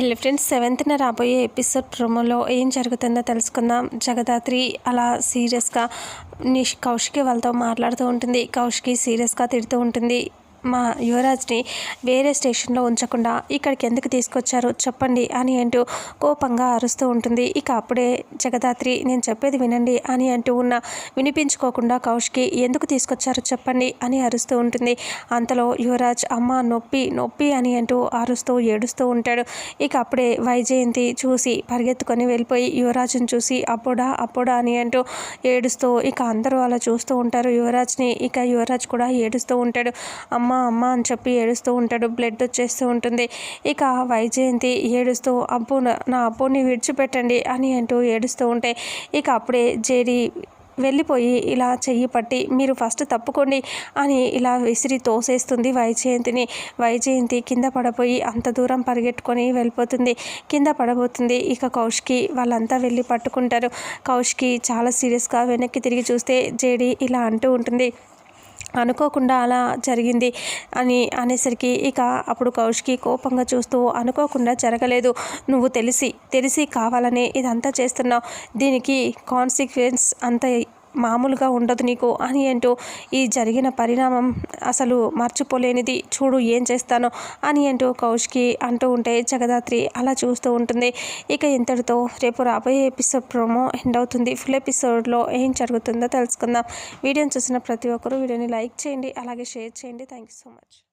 హెల్ friends సెవెంత్న రాబోయే episode ప్రోమోలో ఏం జరుగుతుందో తెలుసుకుందాం. జగదాత్రి అలా సీరియస్గా నిష్ కౌశికి వాళ్ళతో మాట్లాడుతూ ఉంటుంది. కౌశికి సీరియస్గా తిడుతూ ఉంటుంది. మా యువరాజ్ని వేరే స్టేషన్లో ఉంచకుండా ఇక్కడికి ఎందుకు తీసుకొచ్చారు చెప్పండి అని అంటూ కోపంగా అరుస్తూ ఉంటుంది. ఇక అప్పుడే జగదాత్రి నేను చెప్పేది వినండి అని అంటూ ఉన్న వినిపించుకోకుండా కౌష్కి ఎందుకు తీసుకొచ్చారో చెప్పండి అని అరుస్తూ ఉంటుంది. అంతలో యువరాజ్ అమ్మ నొప్పి నొప్పి అని అంటూ అరుస్తూ ఏడుస్తూ ఉంటాడు. ఇక అప్పుడే వైజయంతి చూసి పరిగెత్తుకొని వెళ్ళిపోయి యువరాజ్ని చూసి అప్పుడా అప్పుడా అని అంటూ ఏడుస్తూ ఇక అందరూ అలా చూస్తూ ఉంటారు. యువరాజ్ని ఇక యువరాజ్ కూడా ఏడుస్తూ ఉంటాడు. అమ్మ అమ్మ అమ్మ అని చెప్పి ఏడుస్తూ ఉంటాడు. బ్లడ్ వచ్చేస్తూ ఉంటుంది. ఇక వైజయంతి ఏడుస్తూ అబ్బు నా అబ్బుని విడిచిపెట్టండి అని అంటూ ఏడుస్తూ ఉంటే ఇక అప్పుడే జేడి వెళ్ళిపోయి ఇలా చెయ్యి పట్టి మీరు ఫస్ట్ తప్పుకోండి అని ఇలా విసిరి తోసేస్తుంది వైజయంతిని. వైజయంతి కింద పడపోయి అంత దూరం పరిగెట్టుకొని వెళ్ళిపోతుంది. కింద పడబోతుంది. ఇక కౌష్కి వాళ్ళంతా వెళ్ళి పట్టుకుంటారు. కౌష్కి చాలా సీరియస్గా వెనక్కి తిరిగి చూస్తే జేడి ఇలా అంటూ ఉంటుంది. అనుకోకుండా అలా జరిగింది అని అనేసరికి ఇక అప్పుడు కౌష్కి కోపంగా చూస్తూ అనుకోకుండా జరగలేదు నువ్వు తెలిసి తెలిసి కావాలని ఇదంతా చేస్తున్నావు. దీనికి కాన్సిక్వెన్స్ అంత మామూలుగా ఉండదు నీకు అని అంటూ ఈ జరిగిన పరిణామం అసలు మర్చిపోలేనిది. చూడు ఏం చేస్తానో అని అంటూ కౌష్కి అంటూ ఉంటే జగదాత్రి అలా చూస్తూ ఉంటుంది. ఇక ఇంతటితో రేపు రాబోయే ఎపిసోడ్ ప్రోమో ఎండ్ అవుతుంది. ఫుల్ ఎపిసోడ్లో ఏం జరుగుతుందో తెలుసుకుందాం. వీడియోని చూసిన ప్రతి ఒక్కరూ వీడియోని లైక్ చేయండి అలాగే షేర్ చేయండి. Thank you so much.